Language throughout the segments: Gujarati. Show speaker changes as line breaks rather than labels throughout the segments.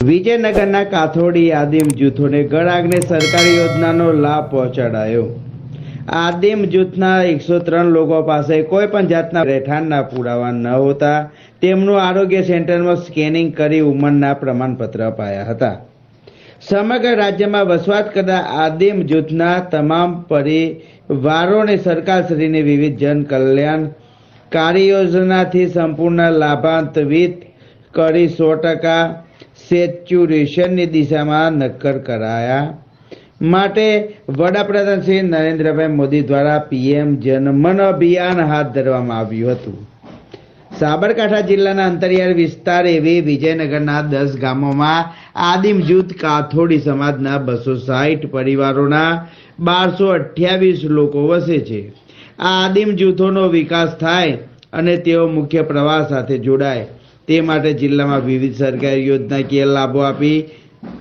વિજયનગરના કાથોડી આદિમ જૂથોને ગળાગને સરકારી યોજનાનો લાભ પહોંચાડાયો. આદિમ જૂથના એકસો ત્રણ લોકો પાસે કોઈ પણ જાતના રહેઠાણના પુરાવા ન હોતા, તેમનું આરોગ્ય સેન્ટરમાં સ્કેનિંગ કરી ઉંમરના પ્રમાણપત્ર અપાયા હતા. સમગ્ર રાજ્યમાં વસવાટ કરતા આદિમ જૂથના તમામ પરિવારોને સરકારશ્રીની વિવિધ જન કલ્યાણ કાર્ય યોજનાથી સંપૂર્ણ લાભાન્વિત કરી સો ટકા સેચ્યુરેશનની દિશામાં નક્કર કરાયા. માટે વડાપ્રધાન શ્રી નરેન્દ્રભાઈ મોદી દ્વારા પીએમ જનમન અભિયાન હાથ ધરવામાં આવ્યું હતું. સાબરકાંઠા જિલ્લાના અંતરિયાળ વિસ્તાર એવી વિજયનગરના દસ ગામોમાં આદિમ જૂથ કાથોડી સમાજના બસો સાહીઠ પરિવારોના બારસો અઠ્યાવીસ લોકો વસે છે. આ આદિમ જૂથોનો વિકાસ થાય અને તેઓ મુખ્ય પ્રવાહ સાથે જોડાય. તે માટે જિલ્લામાં વિવિધ સરકારી યોજનાકીય લાભો આપી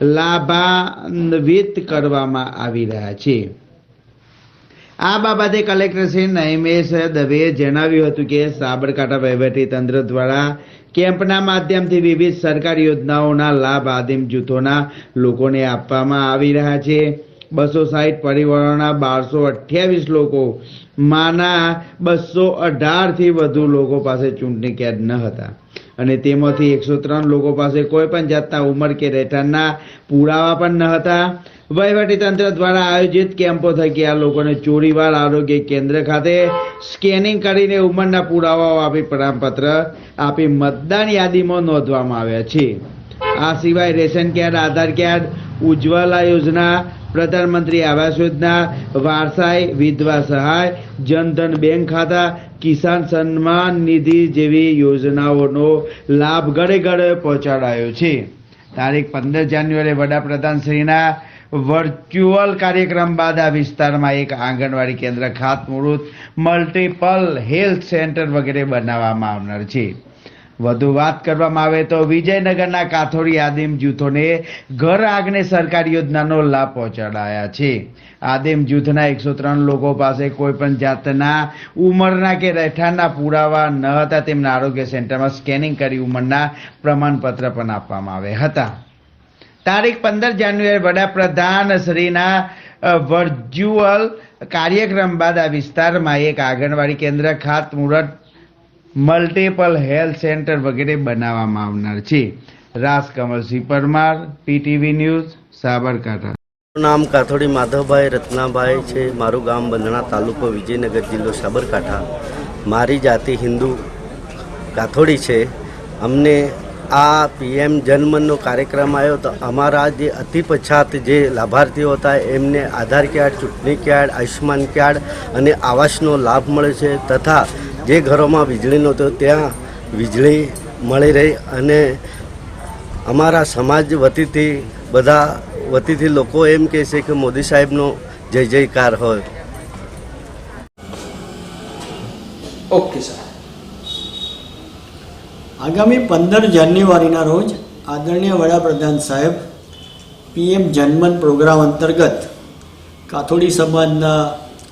લાભાન્વિત કરવામાં આવી રહ્યા છે. આ બાબતે કલેક્ટર શ્રી નૈમેશ દવેએ જણાવ્યું હતું કે સાબરકાંઠા વહીવટી તંત્ર દ્વારા કેમ્પના માધ્યમથી વિવિધ સરકારી યોજનાઓના લાભ આદિમ જૂથોના લોકોને આપવામાં આવી રહ્યા છે. બસો સાહીઠ પરિવારોના બારસો અઠ્યાવીસ લોકો માના બસો અઢારથી વધુ લોકો પાસે ચૂંટણી કેદ ન હતા. અને તેમાંથી એકસો ત્રણ લોકો પાસે કોઈ પણ જાતના ઉંમર કે રહેઠાણના પુરાવા પણ ન હતા. વહીવટી તંત્ર દ્વારા આયોજિત કેમ્પો થકી આ લોકોને ચોરીવાર આરોગ્ય કેન્દ્ર ખાતે સ્કેનિંગ કરીને ઉંમરના પુરાવાઓ આપી પ્રમાણપત્ર આપી મતદાન યાદીમાં નોંધવામાં આવ્યા છે. આ સિવાય ration card, Aadhaar card Ujjwala Yojana, Pradhanmantri Awas યોજના, વારસાઈ વિધવા સહાય, જનધન બેંક ખાતા, કિસાન સન્માન નિધિ જેવી યોજનાઓનો લાભ ઘરે ઘરે પહોંચાડાયો છે. તારીખ પંદર જાન્યુઆરી વડાપ્રધાન શ્રીના વર્ચ્યુઅલ કાર્યક્રમ બાદ આ વિસ્તારમાં એક આંગણવાડી કેન્દ્ર ખાતમુહૂર્ત, મલ્ટિપલ હેલ્થ સેન્ટર વગેરે બનાવવામાં આવનાર છે. વધુ વાત કરવામાં આવે તો વિજયનગરના કાથોડી આદિમ જૂથોને ઘર આગને સરકારી યોજનાનો લાભ પહોંચાડાયા છે. આદિમ જૂથના એકસો ત્રણ લોકો પાસે કોઈ પણ જાતના ઉંમરના કે રહેઠાણના પુરાવા ન હતા. તેમના આરોગ્ય સેન્ટરમાં સ્કેનિંગ કરી ઉંમરના પ્રમાણપત્ર પણ આપવામાં આવ્યા હતા. તારીખ પંદર જાન્યુઆરી વડાપ્રધાન શ્રીના વર્ચ્યુઅલ કાર્યક્રમ બાદ આ વિસ્તારમાં એક આંગણવાડી કેન્દ્ર ખાતમુહૂર્ત મલ્ટિપલ હેલ્થ સેન્ટર વગેરે બનાવવામાં આવનાર છે. Rajkamalsinh Parmar PTV news Sabarkantha.
નામ કાથોડી માધવભાઈ, રત્નાભાઈ છે. મારું ગામ બંધણા તાલુકો વિજયનગર જિલ્લો સાબરકાંઠા. મારી જાતિ હિન્દુ કાથોડી છે. અમને આ પીએમ જનમનનો કાર્યક્રમ આવ્યો તો અમારા જે અતિ પછાત જે લાભાર્થીઓ હતા, એમને આધાર કાર્ડ, ચૂંટણી કાર્ડ, આયુષ્યમાન કાર્ડ અને આવાસનો લાભ મળે છે તથા જે ઘરોમાં વીજળી નહોતો, ત્યાં વીજળી મળી રહી અને અમારા સમાજ વતીથી, બધા વતીથી લોકો એમ કહે છે કે મોદી સાહેબનો જય જયકાર હોય.
Okay, sir.
આગામી પંદર જાન્યુઆરીના રોજ આદરણીય વડાપ્રધાન સાહેબ પીએમ જનમન પ્રોગ્રામ અંતર્ગત કાથોડી સમાજના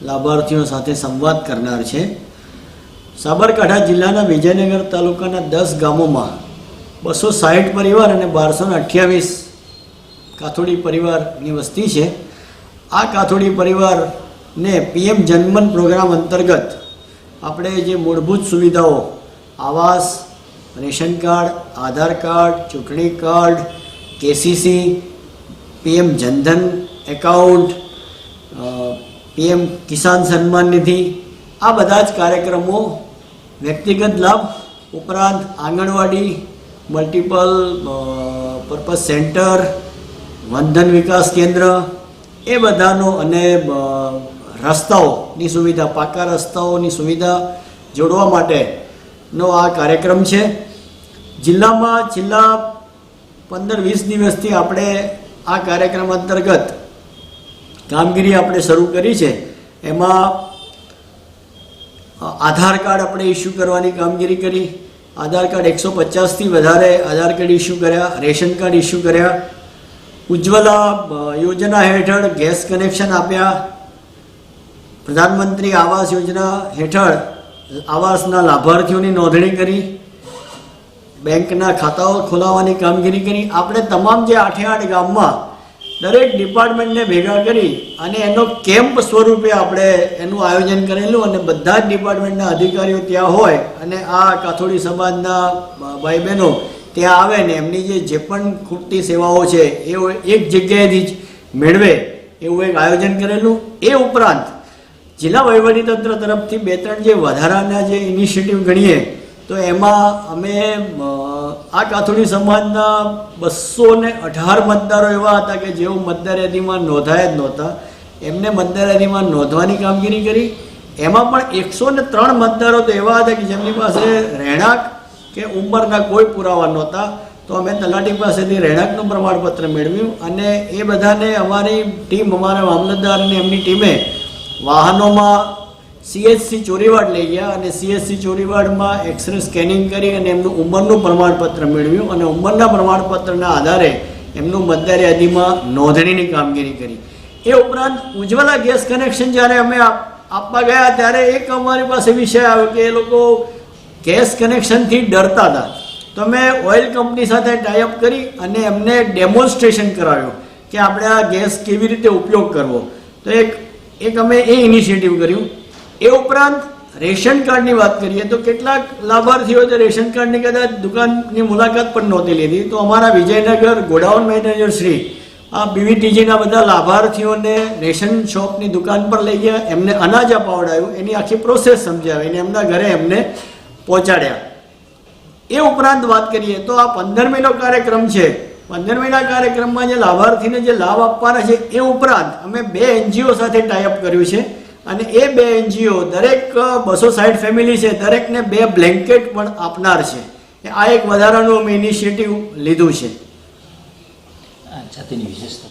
લાભાર્થીઓ સાથે સંવાદ કરનાર છે. સાબરકાંઠા જિલ્લાના વિજયનગર તાલુકાના દસ ગામોમાં બસો સાહીઠ પરિવાર અને બારસો અઠ્યાવીસ કાથોડી પરિવારની વસ્તી છે. આ કાથોડી પરિવારને પીએમ જનમન પ્રોગ્રામ અંતર્ગત આપણે જે મૂળભૂત સુવિધાઓ, આવાસ, રેશન કાર્ડ, આધાર કાર્ડ, ચૂંટણી card, KCC, PM Jan Dhan account PM Kisan Samman Nidhi, આ બધા જ કાર્યક્રમો વ્યક્તિગત લાભ ઉપરાંત anganwadi multiple purpose centre Vandhan Vikas Kendra, એ બધાનો અને રસ્તાઓની સુવિધા, પાકા રસ્તાઓની સુવિધા જોડવા માટેનો આ કાર્યક્રમ છે. જિલ્લામાં છેલ્લા પંદર વીસ દિવસથી આપણે આ કાર્યક્રમ અંતર્ગત કામગીરી આપણે શરૂ કરી છે. એમાં આધાર કાર્ડ આપણે ઇસ્યુ કરવાની કામગીરી કરી. આધાર કાર્ડ એકસો પચાસથી વધારે આધાર કાર્ડ ઇસ્યુ કર્યા, રેશન કાર્ડ ઇસ્યુ કર્યા. ઉજ્જવલા યોજના હેઠળ ગેસ કનેક્શન આપ્યા. પ્રધાનમંત્રી આવાસ યોજના હેઠળ આવાસના લાભાર્થીઓની નોંધણી કરી. બેંકના ખાતાઓ ખોલાવવાની કામગીરી કરી. આપણે તમામ જે આઠે આઠ ગામમાં દરેક ડિપાર્ટમેન્ટને ભેગા કરી અને એનો કેમ્પ સ્વરૂપે આપણે એનું આયોજન કરેલું અને બધા જ ડિપાર્ટમેન્ટના અધિકારીઓ ત્યાં હોય અને આ કાથોડી સમાજના ભાઈ બહેનો ત્યાં આવે ને એમની જે જે પણ ખૂટતી સેવાઓ છે, એ એક જગ્યાએથી જ મેળવે એવું એક આયોજન કરેલું. એ ઉપરાંત જિલ્લા વહીવટીતંત્ર તરફથી બે ત્રણ જે વધારાના જે ઇનિશિયેટિવ ગણીએ તો એમાં અમે આ કાથોડી સમાજના બસો ને અઢાર મતદારો એવા હતા કે જેઓ મતદાર યાદીમાં નોંધાયા જ નહોતા. એમને મતદાર યાદીમાં નોંધવાની કામગીરી કરી. એમાં પણ એકસો ને ત્રણ મતદારો તો એવા હતા કે જેમની પાસે રહેણાંક કે ઉંમરના કોઈ પુરાવા નહોતા. તો અમે તલાટી પાસેથી રહેણાંકનું પ્રમાણપત્ર મેળવ્યું અને એ બધાને અમારી ટીમ, અમારા મામલતદાર એમની ટીમે વાહનોમાં સીએચસી ચોરીવાડ લઈ ગયા અને સીએચસી ચોરીવાડમાં એક્સરે સ્કેનિંગ કરી અને એમનું ઉંમરનું પ્રમાણપત્ર મેળવ્યું અને ઉંમરના પ્રમાણપત્રના આધારે એમનું મતદાર યાદીમાં નોંધણીની કામગીરી કરી. એ ઉપરાંત ઉજ્જવલા ગેસ કનેક્શન જ્યારે અમે આપ- આપવા ગયા ત્યારે એક અમારી પાસે વિષય આવ્યો કે એ લોકો ગેસ કનેક્શનથી ડરતા હતા. તો મેં ઓઇલ કંપની સાથે ટાઈઅપ કરી અને એમને ડેમોન્સ્ટ્રેશન કરાવ્યું કે આપણે આ ગેસ કેવી રીતે ઉપયોગ કરવો. તો એક એક અમે એ ઇનિશિયેટિવ કર્યું. એ ઉપરાંત રેશન કાર્ડની વાત કરીએ તો કેટલાક લાભાર્થીઓ જે રેશન કાર્ડની કદાચ દુકાનની મુલાકાત પણ નહોતી લીધી. તો અમારા વિજયનગર ગોડાઉન મેનેજર શ્રી, આ બીવીટીજીના બધા લાભાર્થીઓને રેશન શોપની દુકાન પર લઈ ગયા. એમને અનાજ અપાવડાયું. એની આખી પ્રોસેસ સમજાવીને એમના ઘરે એમને પહોંચાડ્યા. એ ઉપરાંત વાત કરીએ તો આ પંદરમીનો કાર્યક્રમ છે. પંદરમીના કાર્યક્રમમાં જે લાભાર્થીને જે લાભ આપવાના છે, એ ઉપરાંત અમે બે એનજીઓ સાથે ટાઈઅપ કર્યું છે. અને એ બે એનજીઓ દરેક બસો સાઠ ફેમિલી છે, દરેકને બે બ્લેન્કેટ પણ આપનાર છે. આ એક વધારાનું અમે ઇનિશિયેટિવ લીધું છે.
જાતિની